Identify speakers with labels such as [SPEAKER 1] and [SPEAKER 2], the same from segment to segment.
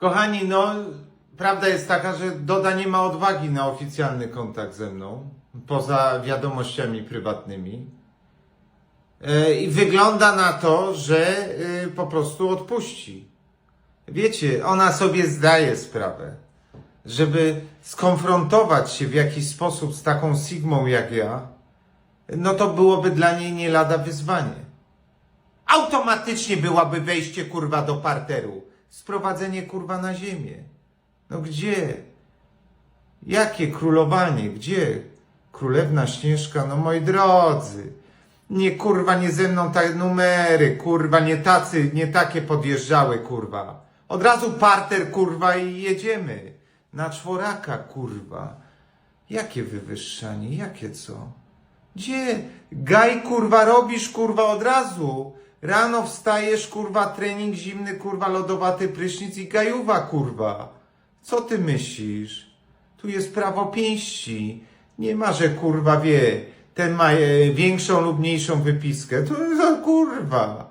[SPEAKER 1] Kochani, no, prawda jest taka, że Doda nie ma odwagi na oficjalny kontakt ze mną, poza wiadomościami prywatnymi. E, I wygląda na to, że e, po prostu odpuści. Wiecie, ona sobie zdaje sprawę, żeby skonfrontować się w jakiś sposób z taką Sigmą jak ja, no to byłoby dla niej nie lada wyzwanie. Automatycznie byłaby wejście kurwa do parteru, sprowadzenie kurwa na ziemię. No gdzie? Jakie królowanie? Gdzie? Królewna Śnieżka? No moi drodzy. Nie kurwa, nie ze mną te numery, kurwa, nie tacy, nie takie podjeżdżały, kurwa. Od razu parter, kurwa, i jedziemy. Na czworaka, kurwa. Jakie wywyższanie, jakie co? Gdzie? Gaj, kurwa, robisz, kurwa, od razu. Rano wstajesz, kurwa, trening zimny, kurwa, lodowaty prysznic i gajuwa, kurwa. Co ty myślisz? Tu jest prawo pięści. Nie ma, że kurwa wie, ten ma e, większą lub mniejszą wypiskę. To to kurwa.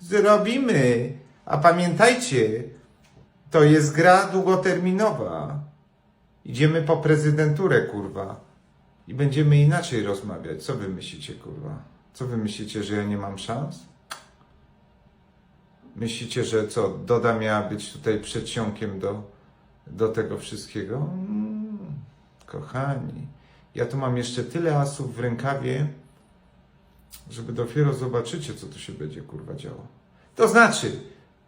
[SPEAKER 1] Zrobimy. A pamiętajcie, to jest gra długoterminowa. Idziemy po prezydenturę, kurwa. I będziemy inaczej rozmawiać. Co wy myślicie, kurwa? Co wy myślicie, że ja nie mam szans? Myślicie, że co, Doda miała być tutaj przedsionkiem do, do tego wszystkiego? Mm, kochani, ja tu mam jeszcze tyle asów w rękawie, żeby dopiero zobaczycie, co tu się będzie kurwa działo. To znaczy,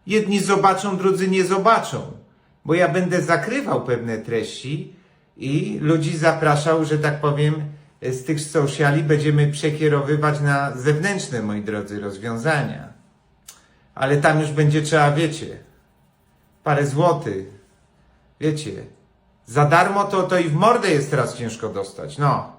[SPEAKER 1] jedni zobaczą, drudzy nie zobaczą, bo ja będę zakrywał pewne treści i ludzi zapraszał, że tak powiem, z tych sociali będziemy przekierowywać na zewnętrzne, moi drodzy, rozwiązania. Ale tam już będzie trzeba, wiecie, parę złotych. Wiecie, za darmo to, to i w mordę jest teraz ciężko dostać. No.